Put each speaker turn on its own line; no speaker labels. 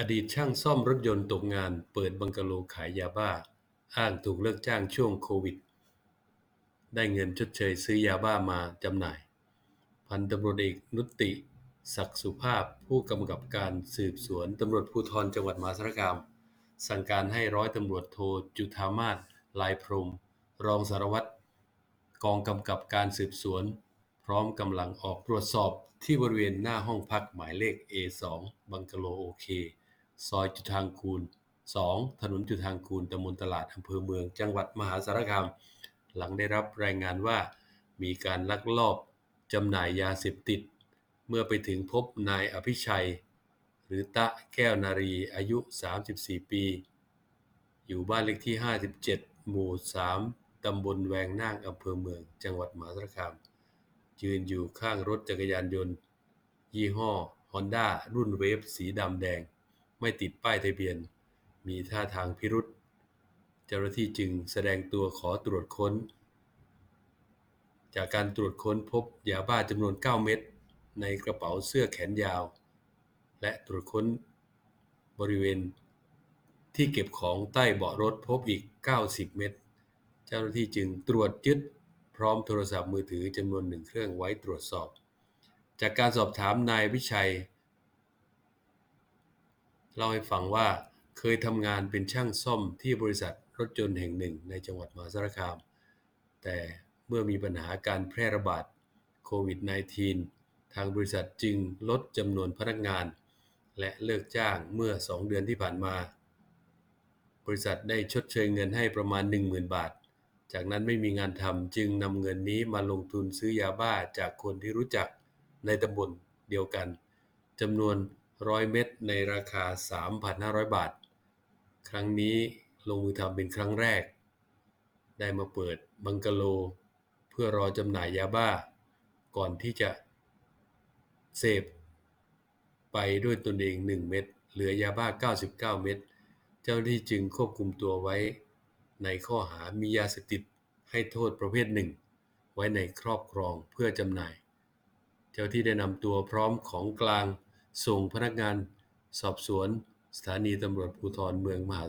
อดีตช่างซ่อมรถยนต์ตกงาน เปิดบังกะโลขายยาบ้า อ้างถูกเลิกจ้างช่วงโควิด ได้เงินชดเชยซื้อยาบ้ามาจำหน่าย พันตำรวจเอกนุติ ศักสุภาพผู้กำกับการสืบสวนตำรวจภูธรจังหวัดมหาสารคาม สั่งการให้ร้อยตำรวจโทจุธามาศลายพรหมรองสารวัตรกองกำกับการสืบสวน พร้อมกำลังออกตรวจสอบที่บริเวณหน้าห้องพักหมายเลข A2 บังกะโลโอเค ซอยจุฑางคูน2ถนนจุฑางคูนตำบลตลาดอำเภอเมือง จังหวัดมหาสารคาม หลังได้รับรายงานว่า มีการลักลอบจำหน่ายยาเสพติด เมื่อไปถึงพบนายอภิชัย หรือตะแก้วนารีอายุ 34 ปี อยู่บ้านเลขที่ 57 หมู่ 3 ตำบลแวงนางอำเภอเมือง จังหวัดมหาสารคาม ยืนอยู่ข้างรถจักรยานยนต์ ยี่ห้อ Honda รุ่นเวฟสีดำแดง ไม่ติดป้ายทะเบียน มีท่าทางพิรุษเจ้าหน้าที่จึงแสดงตัวขอตรวจค้น จากการตรวจค้นพบยาบ้าจำนวน 9 เม็ดในกระเป๋าเสื้อแขนยาว และตรวจค้นบริเวณที่เก็บของใต้เบาะรถพบอีก 90 เม็ด เจ้าหน้าที่จึงตรวจยึดพร้อมโทรศัพท์มือถือจำนวนหนึ่งเครื่องไว้ตรวจสอบ จากการสอบถามนายวิชัย เล่าให้ฟังว่าเคยทำงานเป็นช่างซ่อมที่บริษัทรถยนต์แห่งหนึ่งในจังหวัดมหาสารคาม แต่เมื่อมีปัญหาการแพร่ระบาดโควิด -19 ทางบริษัทจึงลดจำนวนพนักงาน และเลิกจ้างเมื่อ 2 เดือนที่ผ่านมา บริษัทได้ชดเชยเงินให้ประมาณ 10,000 บาท จากนั้นไม่มีงานทำจึงนำเงินนี้มาลงทุนซื้อยาบ้าจากคนที่รู้จักในตำบลเดียวกันจำนวน 100 เม็ดในราคา 3,500 บาท ครั้งนี้ลงมือทำเป็นครั้งแรก ได้มาเปิดบังกะโล เพื่อรอจำหน่ายยาบ้า ก่อนที่จะเสพไปด้วยตนเอง 1 เม็ดเหลือยาบ้า 99 เม็ดเจ้าหน้าที่จึงควบคุมตัวไว้ในข้อหามียาเสพติดให้โทษประเภทหนึ่ง ไว้ในครอบครองเพื่อจำหน่าย เจ้าที่ได้นำตัวพร้อมของกลาง ส่งพนักงานสอบสวนสถานีตำรวจภูธรเมืองมหา